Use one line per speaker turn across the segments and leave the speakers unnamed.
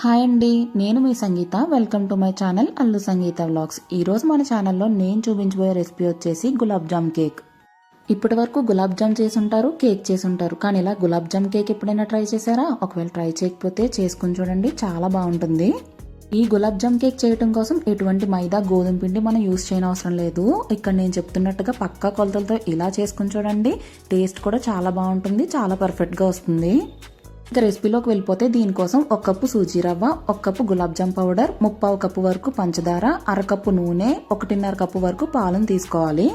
Hi అండి నేను మీ Sangeetha. Welcome to my channel Allu Sangeetha vlogs ఈరోజు మన ఛానల్లో నేను చూపించబోయే రెసిపీ వచ్చేసి గులాబ్ జామ్ కేక్. ఇప్పటి వరకు గులాబ్ జామ్ చేసి ఉంటారు కేక్ చేసి ఉంటారు. కానీ ఇలా గులాబ్ జామ్ కేక్ ఎప్పుడైనా ట్రై చేశారా? ఒకవేళ ట్రై చేయకపోతే చేసుకుని చూడండి చాలా బాగుంటుంది. ఈ గులాబ్ జామ్ కేక్ చేయడం కోసం ఎటువంటి మైదా గోధుమ పిండి మనం యూస్ చేయని అవసరం లేదు. ఇక్కడ నేను చెప్తున్నట్టుగా పక్కా కొలతలతో ఇలా చేసుకుని చూడండి టేస్ట్ కూడా చాలా బాగుంటుంది చాలా పర్ఫెక్ట్గా వస్తుంది. ఇంకా రెసిపీలోకి వెళ్ళిపోతే దీనికోసం ఒక కప్పు సూజీ రవ్వ ఒక కప్పు గులాబ్ జామ్ పౌడర్ ముప్పావు కప్పు వరకు పంచదార అరకప్పు నూనె ఒకటిన్నర కప్పు వరకు పాలను తీసుకోవాలి.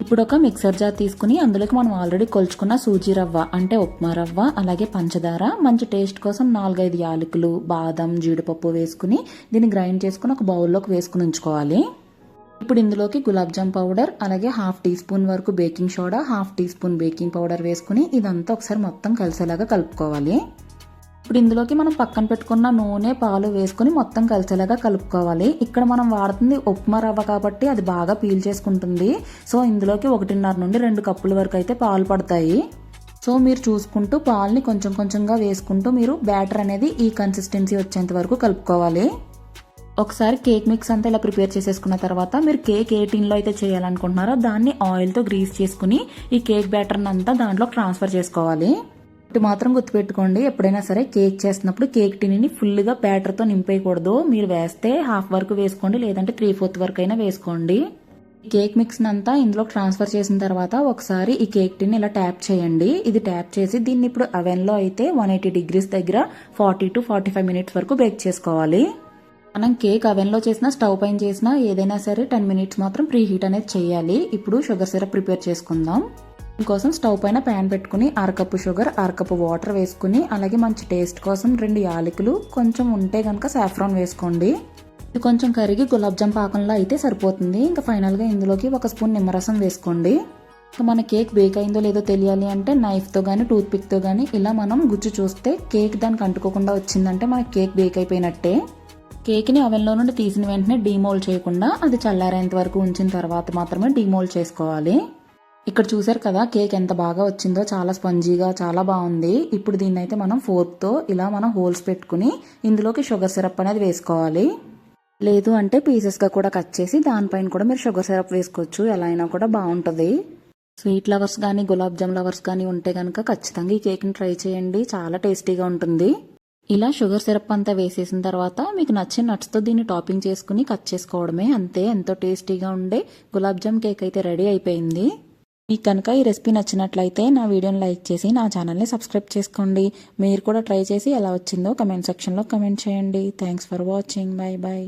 ఇప్పుడు ఒక మిక్సర్ జార్ తీసుకుని అందులోకి మనం ఆల్రెడీ కొలుచుకున్న సూజీ రవ్వ అంటే ఉప్మా రవ్వ అలాగే పంచదార మంచి టేస్ట్ కోసం నాలుగైదు యాలకులు బాదం జీడిపప్పు వేసుకుని దీన్ని గ్రైండ్ చేసుకుని ఒక బౌల్లోకి వేసుకుని ఉంచుకోవాలి. ఇప్పుడు ఇందులోకి గులాబ్ జామ్ పౌడర్ అలాగే హాఫ్ టీ స్పూన్ వరకు baking soda half teaspoon baking powder వేసుకుని ఇదంతా ఒకసారి మొత్తం కలిసేలాగా కలుపుకోవాలి. ఇప్పుడు ఇందులోకి మనం పక్కన పెట్టుకున్న నూనె పాలు వేసుకుని మొత్తం కలిసేలాగా కలుపుకోవాలి. ఇక్కడ మనం వాడుతుంది ఉప్మా రవ్వ కాబట్టి అది బాగా పీల్ చేసుకుంటుంది. సో ఇందులోకి ఒకటిన్నర నుండి రెండు కప్పుల వరకు అయితే పాలు పడతాయి. సో మీరు చూసుకుంటూ పాలని కొంచెం కొంచెంగా వేసుకుంటూ మీరు బ్యాటర్ అనేది ఈ కన్సిస్టెన్సీ వచ్చేంత వరకు కలుపుకోవాలి. ఒకసారి కేక్ మిక్స్ అంతా ఇలా ప్రిపేర్ చేసేసుకున్న తర్వాత మీరు కేక్ ఏ టీన్లో అయితే చేయాలనుకుంటున్నారో దాన్ని ఆయిల్తో గ్రీస్ చేసుకుని ఈ కేక్ బ్యాటర్ని అంతా దాంట్లో ట్రాన్స్ఫర్ చేసుకోవాలి. ఇటు మాత్రం గుర్తుపెట్టుకోండి ఎప్పుడైనా సరే కేక్ చేస్తున్నప్పుడు కేక్ టిన్ని ఫుల్గా బ్యాటర్తో నింపేయకూడదు. మీరు వేస్తే హాఫ్ వరకు వేసుకోండి లేదంటే త్రీ ఫోర్త్ వరకు అయినా వేసుకోండి. ఈ కేక్ మిక్స్ అంతా ఇందులో ట్రాన్స్ఫర్ చేసిన తర్వాత ఒకసారి ఈ కేక్ టిన్ ఇలా ట్యాప్ చేయండి. ఇది ట్యాప్ చేసి దీన్ని ఇప్పుడు అవెన్లో అయితే వన్ ఎయిటీ డిగ్రీస్ దగ్గర forty to forty five minutes వరకు బేక్ చేసుకోవాలి. మనం కేక్ అవెన్లో చేసినా స్టవ్ పైన చేసినా ఏదైనా సరే టెన్ మినిట్స్ మాత్రం ప్రీ హీట్ అనేది చేయాలి. ఇప్పుడు షుగర్ సిరప్ ప్రిపేర్ చేసుకుందాం. దీనికోసం స్టవ్ పైన ప్యాన్ పెట్టుకుని అరకప్పు షుగర్ అరకప్పు వాటర్ వేసుకుని అలాగే మంచి టేస్ట్ కోసం రెండు యాలకులు కొంచెం ఉంటే కనుక సాఫ్రాన్ వేసుకోండి. ఇది కొంచెం కరిగి గులాబ్జామ్ పాకంలో అయితే సరిపోతుంది. ఇంకా ఫైనల్గా ఇందులోకి ఒక స్పూన్ నిమ్మరసం వేసుకోండి. ఇంకా మన కేక్ బేక్ అయిందో లేదో తెలియాలి అంటే నైఫ్తో కానీ టూత్ పిక్తో కానీ ఇలా మనం గుజ్జు చూస్తే కేక్ దానికి అంటుకోకుండా వచ్చిందంటే మన కేక్ బేక్ అయిపోయినట్టే. కేక్ని అవెన్లో నుండి తీసిన వెంటనే డీమోల్ చేయకుండా అది చల్లారేంత వరకు ఉంచిన తర్వాత మాత్రమే డీమోల్ చేసుకోవాలి. ఇక్కడ చూసారు కదా కేక్ ఎంత బాగా వచ్చిందో చాలా స్పంజీగా చాలా బాగుంది. ఇప్పుడు దీన్ని అయితే మనం ఫోర్క్తో ఇలా మనం హోల్స్ పెట్టుకుని ఇందులోకి షుగర్ సిరప్ అనేది వేసుకోవాలి. లేదు అంటే పీసెస్గా కూడా కట్ చేసి దానిపైన కూడా మీరు షుగర్ సిరప్ వేసుకోవచ్చు ఎలా అయినా కూడా బాగుంటుంది. స్వీట్ లవర్స్ కానీ గులాబ్ జామ్ లవర్స్ కానీ ఉంటే కనుక ఖచ్చితంగా ఈ కేక్ని ట్రై చేయండి చాలా టేస్టీగా ఉంటుంది. ఇలా షుగర్ సిరప్ అంతా వేసేసిన తర్వాత మీకు నచ్చిన నట్స్తో దీన్ని టాపింగ్ చేసుకుని కట్ చేసుకోవడమే. అంతే ఎంతో టేస్టీగా ఉండే గులాబ్ జామ్ కేక్ అయితే రెడీ అయిపోయింది. మీకు కనుక ఈ రెసిపీ నచ్చినట్లయితే నా వీడియోని లైక్ చేసి నా ఛానల్ని సబ్స్క్రైబ్ చేసుకోండి. మీరు కూడా ట్రై చేసి ఎలా వచ్చిందో కమెంట్ సెక్షన్లో కమెంట్ చేయండి. Thanks for watching. Bye bye